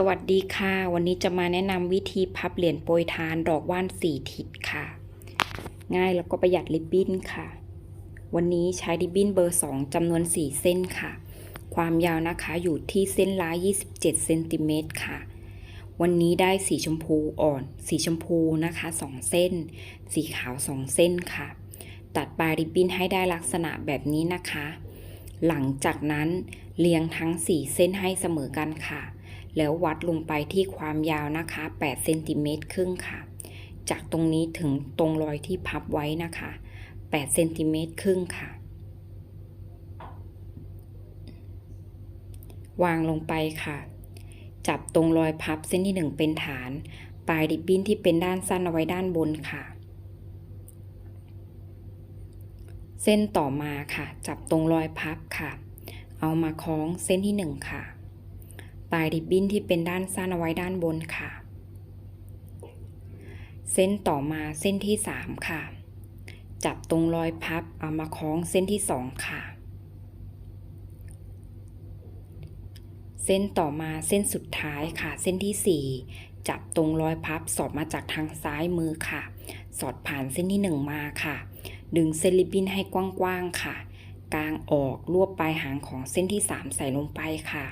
สวัสดีค่ะ วันนี้จะมาแนะนำวิธีพับเหรียญโปรยทานดอกว่านสี่ทิศค่ะ ง่ายแล้วก็ประหยัดริบบิ้นค่ะ วันนี้ใช้ริบบิ้นเบอร์2จำนวน4เส้นค่ะ ความยาวนะคะอยู่ที่เส้นละ27เซนติเมตรค่ะ วันนี้ได้สีชมพูอ่อน สีชมพูนะคะ2เส้น สีขาว2เส้นค่ะ ตัดปลายริบบิ้นให้ได้ลักษณะแบบนี้นะคะ หลังจากนั้นเรียงทั้ง4เส้นให้เสมอกันค่ะ แล้ววัดลงไปที่ความยาวนะคะ8เซนติเมตรครึ่งค่ะ จากตรงนี้ถึงตรงรอยที่พับไว้นะคะ8เซนติเมตรครึ่งค่ะ วางลงไปค่ะ จับตรงรอยพับเส้นที่ 1 เป็นฐาน ปลายริบบิ้นที่เป็นด้านสั้นเอาไว้ด้านบนค่ะ เส้นต่อมาค่ะ จับตรงรอยพับค่ะ เอามาคล้องเส้นที่ 1 ค่ะ ปลายริบบิ้นที่เป็นด้านสั้นเอาไว้ด้านบนค่ะ เส้นต่อมาเส้นที่ 3 ค่ะ จับตรงรอยพับเอามาคล้องเส้นที่ 2 ค่ะ เส้นต่อมาเส้นสุดท้ายค่ะ เส้นที่ 4 จับตรงรอยพับสอดมาจากทางซ้ายมือค่ะ สอดผ่านเส้นที่ 1 มาค่ะ ดึงเส้นริบบิ้นให้กว้างๆค่ะกลางออกรวบปลายหางของเส้นที่ 3 ใส่ลงไปค่ะ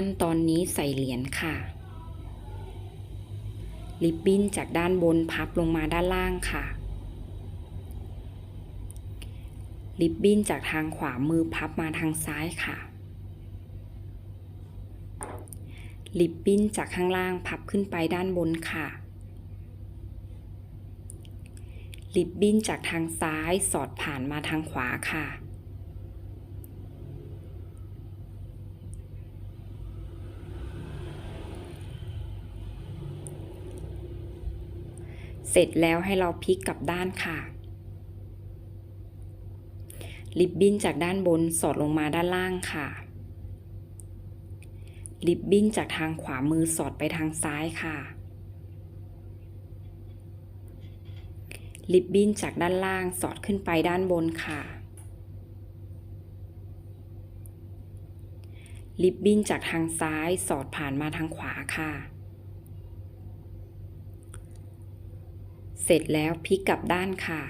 ขั้นตอนนี้ใส่เหรียญค่ะ ริบบิ้นจากด้านบนพับลงมาด้านล่างค่ะ ริบบิ้นจากทางขวามือพับมาทางซ้ายค่ะ ริบบิ้นจากข้างล่างพับขึ้นไปด้านบนค่ะ ริบบิ้นจากทางซ้ายสอดผ่านมาทางขวาค่ะ ร็จแล้วให้เราพลิกกลับด้านค่ะ ริบบิ้นจากด้านบนสอดลงมาด้านล่างค่ะ ริบบิ้นจากทางขวามือสอดไปทางซ้ายค่ะ ริบบิ้นจากด้านล่างสอดขึ้นไปด้านบนค่ะริบบิ้นจากทางซ้ายสอดผ่านมาทางขวาค่ะ เสร็จแล้วพลิกกลับด้านค่ะ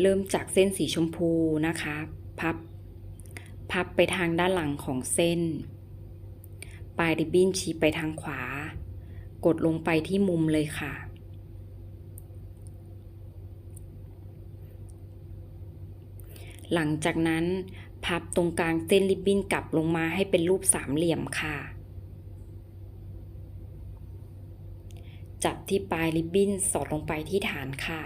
เริ่มจากเส้นสีชมพูนะคะ พับ พับไปทางด้านหลังของเส้น ปลายริบบิ้นชี้ไปทางขวา กดลงไปที่มุมเลยค่ะหลังจากนั้น พับตรงกลางเส้นริบบิ้นกลับลงมาให้เป็นรูปสามเหลี่ยมค่ะ จับที่ปลายริบบิ้นสอดลงไปที่ฐานค่ะ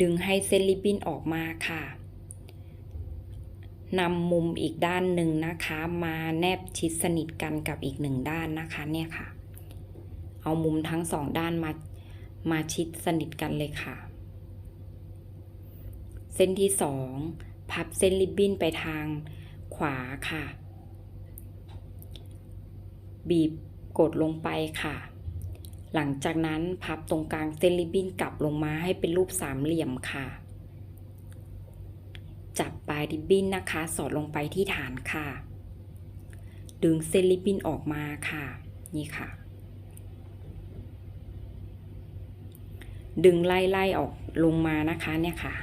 ดึงให้เส้นริบบิ้นออกมาค่ะนำมุมอีกด้านหนึ่งนะคะ มาแนบชิดสนิทกันกับอีกหนึ่งด้านนะคะเนี่ยค่ะ เอามุมทั้งสองด้านมามาชิดสนิทกันเลยค่ะ เส้นที่สองพับเส้นริบบิ้นไปทางขวาค่ะ บีบกดลงไปค่ะ หลังจากนั้นพับตรงกลางเส้นริบบิ้นกลับลงมาให้เป็นรูปสามเหลี่ยมค่ะ จับปลายริบบิ้นนะคะ สอดลงไปที่ฐานค่ะ ดึงเส้นริบบิ้นออกมาค่ะ นี่ค่ะ ดึงไล่ไล่ออกลงมานะคะเนี่ยค่ะ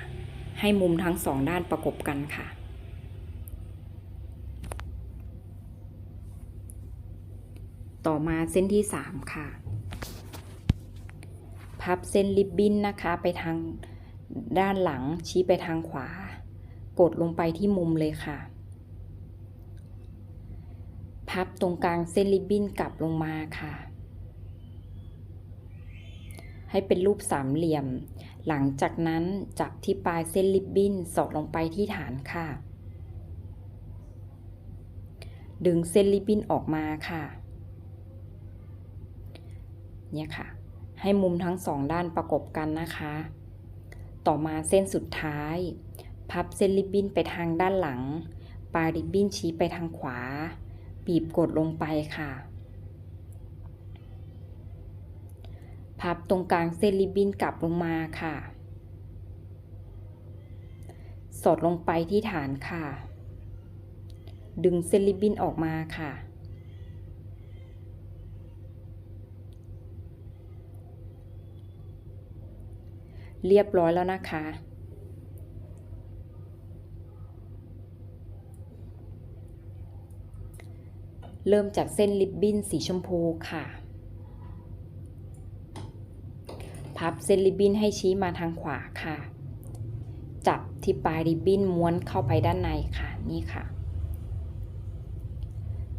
ให้มุมทั้งสองด้านประกบกันค่ะต่อมาเส้นที่สามค่ะ พับเส้นริบบิ้นนะคะไปทางด้านหลังชี้ไปทางขวา กดลงไปที่มุมเลยค่ะ พับตรงกลางเส้นริบบิ้นกลับลงมาค่ะ ให้เป็นรูปสามเหลี่ยม หลังจากนั้นจับที่ปลายเส้นริบบิ้นสอดลงไปที่ฐานค่ะ ดึงเส้นริบบิ้นออกมาค่ะ เนี่ยค่ะ ให้มุมทั้งสองด้านประกบกันนะคะ ต่อมาเส้นสุดท้าย พับเส้นริบบิ้นไปทางด้านหลัง ปลายริบบิ้นชี้ไปทางขวา บีบกดลงไปค่ะ พับตรงกลางเส้นริบบิ้นกลับลงมาค่ะ สอดลงไปที่ฐานค่ะ ดึงเส้นริบบิ้นออกมาค่ะ เรียบร้อยแล้วนะคะ เริ่มจากเส้นริบบิ้นสีชมพูค่ะ พับเส้นริบบิ้นให้ชี้มาทางขวาค่ะ จับที่ปลายริบบิ้นม้วนเข้าไปด้านในค่ะนี่ค่ะ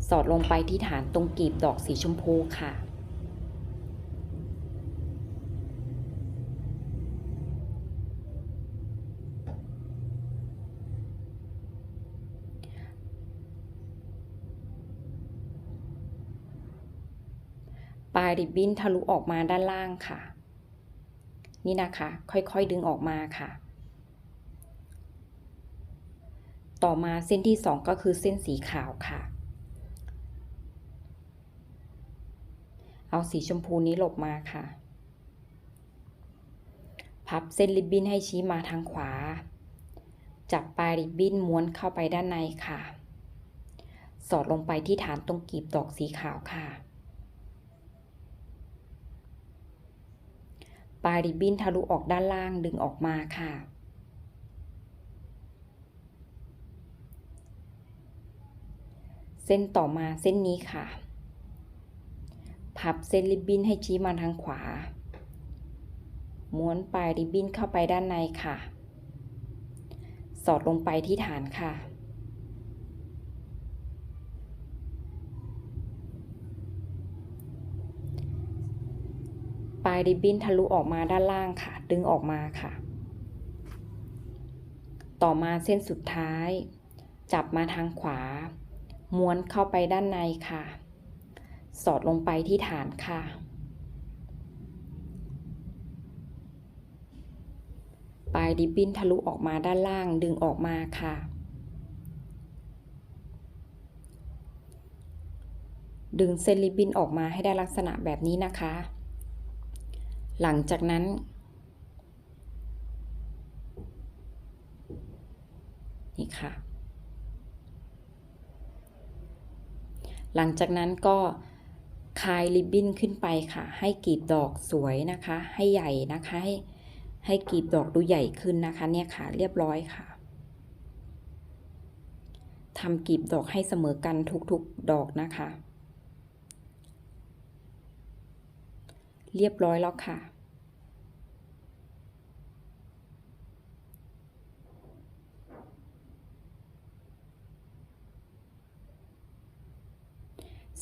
สอดลงไปที่ฐานตรงกีบดอกสีชมพูค่ะ ป ลายริบบิ้นทะลุออกมาด้านล่างค่ะ นี่นะคะ ค่อยๆดึงออกมาค่ะ ต่อมาเส้นที่สองก็คือเส้นสีขาวค่ะ เอาสีชมพูนี้หลบมาค่ะ พับเส้นริบบิ้นให้ชี้มาทางขวา จับปลายริบบิ้นม้วนเข้าไปด้านในค่ะ สอดลงไปที่ฐานตรงกีบดอกสีขาวค่ะ ปลายริบบิ้นทะลุออกด้านล่างดึงออกมาค่ะ เส้นต่อมาเส้นนี้ค่ะ พับเส้นริบบิ้นให้ชี้มาทางขวา ม้วนปลายริบบิ้นเข้าไปด้านในค่ะ สอดลงไปที่ฐานค่ะ ป ลายริบบิ้นทะลุออกมาด้านล่างค่ะ ดึงออกมาค่ะ ต่อมาเส้นสุดท้าย จับมาทางขวา ม้วนเข้าไปด้านในค่ะ สอดลงไปที่ฐานค่ะ ปลายริบบิ้นทะลุออกมาด้านล่างดึงออกมาค่ะดึงเส้นริบบิ้นออกมาให้ได้ลักษณะแบบนี้นะคะ หลังจากนั้น นี่ค่ะ หลังจากนั้นก็คลายริบบิ้นขึ้นไปค่ะ ให้กลีบดอกสวยนะคะ ให้ใหญ่นะคะ ให้ให้กลีบดอกดูใหญ่ขึ้นนะคะเนี่ยค่ะ เรียบร้อยค่ะทำกลีบดอกให้เสมอกันทุกๆดอกนะคะ เรียบร้อยแล้วค่ะ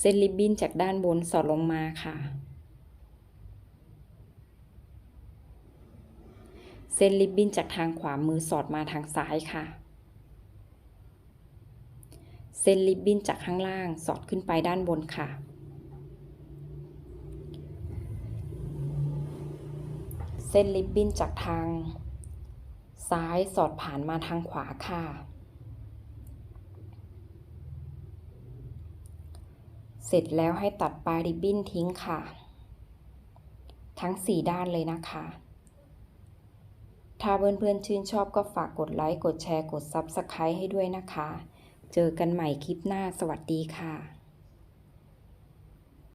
เส้นริบบิ้นจากด้านบนสอดลงมาค่ะ เส้นริบบิ้นจากทางขวามือสอดมาทางซ้ายค่ะ เส้นริบบิ้นจากข้างล่างสอดขึ้นไปด้านบนค่ะ เส้นริบบิ้นจากทางซ้ายสอดผ่านมาทางขวาค่ะ เสร็จแล้วให้ตัดปลายริบบิ้นทิ้งค่ะ ทั้ง 4 ด้านเลยนะคะ ถ้าเพื่อนๆชื่นชอบก็ฝากกดไลค์ กดแชร์ กด Subscribe ให้ด้วยนะคะ เจอกันใหม่คลิปหน้า สวัสดีค่ะ